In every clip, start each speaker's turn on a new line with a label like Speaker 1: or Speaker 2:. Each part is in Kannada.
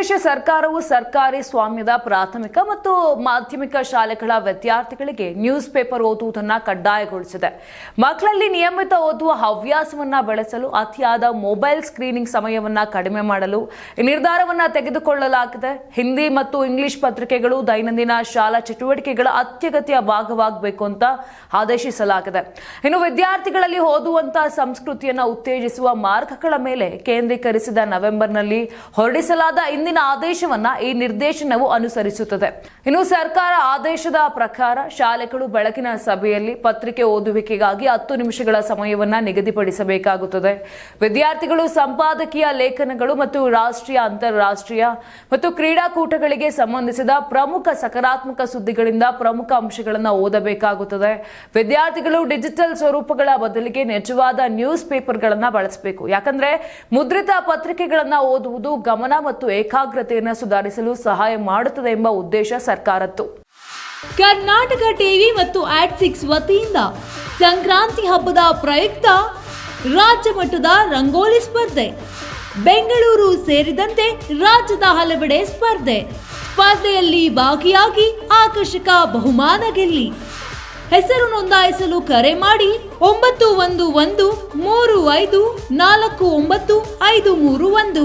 Speaker 1: ಪ್ರದೇಶ ಸರ್ಕಾರವು ಸರ್ಕಾರಿ ಸ್ವಾಮ್ಯದ ಪ್ರಾಥಮಿಕ ಮತ್ತು ಮಾಧ್ಯಮಿಕ ಶಾಲೆಗಳ ವಿದ್ಯಾರ್ಥಿಗಳಿಗೆ ನ್ಯೂಸ್ ಪೇಪರ್ ಓದುವುದನ್ನು ಕಡ್ಡಾಯಗೊಳಿಸಿದೆ. ಮಕ್ಕಳಲ್ಲಿ ನಿಯಮಿತ ಓದುವ ಹವ್ಯಾಸವನ್ನ ಬೆಳೆಸಲು ಅತಿಯಾದ ಮೊಬೈಲ್ ಸ್ಕ್ರೀನಿಂಗ್ ಸಮಯವನ್ನ ಕಡಿಮೆ ಮಾಡಲು ನಿರ್ಧಾರವನ್ನು ತೆಗೆದುಕೊಳ್ಳಲಾಗಿದೆ. ಹಿಂದಿ ಮತ್ತು ಇಂಗ್ಲಿಷ್ ಪತ್ರಿಕೆಗಳು ದೈನಂದಿನ ಶಾಲಾ ಚಟುವಟಿಕೆಗಳ ಅತ್ಯಗತ್ಯ ಭಾಗವಾಗಬೇಕು ಅಂತ ಆದೇಶಿಸಲಾಗಿದೆ. ಇನ್ನು ವಿದ್ಯಾರ್ಥಿಗಳಲ್ಲಿ ಓದುವಂತಹ ಸಂಸ್ಕೃತಿಯನ್ನ ಉತ್ತೇಜಿಸುವ ಮಾರ್ಗಗಳ ಮೇಲೆ ಕೇಂದ್ರೀಕರಿಸಿದ ನವೆಂಬರ್ನಲ್ಲಿ ಹೊರಡಿಸಲಾದ ಇಂದಿನ ಆದೇಶವನ್ನ ಈ ನಿರ್ದೇಶನವು ಅನುಸರಿಸುತ್ತದೆ. ಇನ್ನು ಸರ್ಕಾರ ಆದೇಶದ ಪ್ರಕಾರ ಶಾಲೆಗಳು ಬೆಳಕಿನ ಸಭೆಯಲ್ಲಿ ಪತ್ರಿಕೆ ಓದುವಿಕೆಗಾಗಿ ಹತ್ತು ನಿಮಿಷಗಳ ಸಮಯವನ್ನ ನಿಗದಿಪಡಿಸಬೇಕಾಗುತ್ತದೆ. ವಿದ್ಯಾರ್ಥಿಗಳು ಸಂಪಾದಕೀಯ ಲೇಖನಗಳು ಮತ್ತು ರಾಷ್ಟ್ರೀಯ, ಅಂತಾರಾಷ್ಟ್ರೀಯ ಮತ್ತು ಕ್ರೀಡಾಕೂಟಗಳಿಗೆ ಸಂಬಂಧಿಸಿದ ಪ್ರಮುಖ ಸಕಾರಾತ್ಮಕ ಸುದ್ದಿಗಳಿಂದ ಪ್ರಮುಖ ಅಂಶಗಳನ್ನು ಓದಬೇಕಾಗುತ್ತದೆ. ವಿದ್ಯಾರ್ಥಿಗಳು ಡಿಜಿಟಲ್ ಸ್ವರೂಪಗಳ ಬದಲಿಗೆ ನಿಜವಾದ ನ್ಯೂಸ್ ಪೇಪರ್ಗಳನ್ನ ಬಳಸಬೇಕು. ಯಾಕಂದ್ರೆ ಮುದ್ರಿತ ಪತ್ರಿಕೆಗಳನ್ನ ಓದುವುದು ಗಮನ ಮತ್ತು ಏಕಾಗ್ರತೆಯನ್ನು ಸುಧಾರಿಸಲು ಸಹಾಯ ಮಾಡುತ್ತದೆ ಎಂಬ ಉದ್ದೇಶ ಸರ್ಕಾರದ್ದು.
Speaker 2: ಕರ್ನಾಟಕ ಟಿವಿ ಮತ್ತು ಆಡ್ ಸಿಕ್ಸ್ ವತಿಯಿಂದ ಸಂಕ್ರಾಂತಿ ಹಬ್ಬದ ಪ್ರಯುಕ್ತ ರಾಜ್ಯ ಮಟ್ಟದ ರಂಗೋಲಿ ಸ್ಪರ್ಧೆ, ಬೆಂಗಳೂರು ಸೇರಿದಂತೆ ರಾಜ್ಯದ ಹಲವೆಡೆ ಸ್ಪರ್ಧೆ, ಸ್ಪರ್ಧೆಯಲ್ಲಿ ಭಾಗಿಯಾಗಿ ಆಕರ್ಷಕ ಬಹುಮಾನ ಗೆಲ್ಲಿ. ಹೆಸರು ನೋಂದಾಯಿಸಲು ಕರೆ ಮಾಡಿ ಒಂಬತ್ತು ಒಂದು ಒಂದು ಮೂರು ಐದು ನಾಲ್ಕು ಒಂಬತ್ತು ಐದು ಮೂರು ಒಂದು.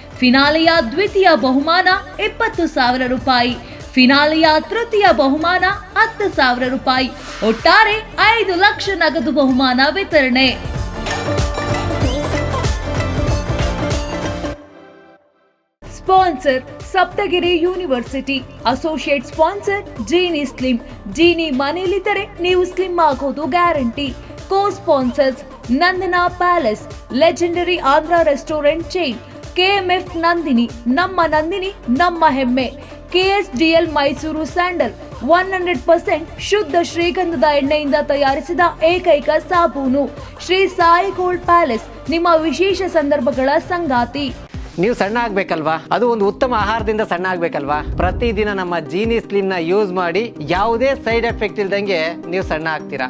Speaker 2: ಫಿನಾಲೆಯ ದ್ವಿತೀಯ ಬಹುಮಾನ ಇಪ್ಪತ್ತು ಸಾವಿರ ರೂಪಾಯಿ. ಫಿನಾಲೆಯ ತೃತೀಯ ಬಹುಮಾನ ಹತ್ತು ಸಾವಿರ ರೂಪಾಯಿ. ಒಟ್ಟಾರೆ ಐದು ಲಕ್ಷ ನಗದು ಬಹುಮಾನ ವಿತರಣೆ. Sponsor Saptagiri university. Associate sponsor Jeeni slim Jeeni ಮನೆಯಲ್ಲಿದ್ದರೆ ನೀವು ಸ್ಲಿಮ್ ಆಗೋದು guarantee. Co sponsors Nandana palace, legendary Andhra restaurant chain. KMF Nandini, ನಮ್ಮ ನಂದಿನಿ, ನಮ್ಮ ಹೆಮ್ಮೆ. KSDL Mysuru sandal one hundred percent ಶುದ್ಧ ಶ್ರೀಗಂಧದ ಎಣ್ಣೆಯಿಂದ ತಯಾರಿಸಿದ ಏಕೈಕ ಸಾಬೂನು. ಶ್ರೀ ಸಾಯಿ ಗೋಲ್ಡ್ ಪ್ಯಾಲೇಸ್, ನಿಮ್ಮ ವಿಶೇಷ ಸಂದರ್ಭಗಳ ಸಂಗಾತಿ.
Speaker 3: ನೀವು ಸಣ್ಣ ಆಗ್ಬೇಕಲ್ವಾ? ಅದು ಒಂದು ಉತ್ತಮ ಆಹಾರದಿಂದ ಸಣ್ಣ ಆಗ್ಬೇಕಲ್ವಾ? ಪ್ರತಿದಿನ ನಮ್ಮ ಜೀನಿ ನ ಯೂಸ್ ಮಾಡಿ ಯಾವುದೇ ಸೈಡ್ ಎಫೆಕ್ಟ್ ಇಲ್ದಂಗೆ ನೀವು ಸಣ್ಣ ಆಗ್ತೀರಾ?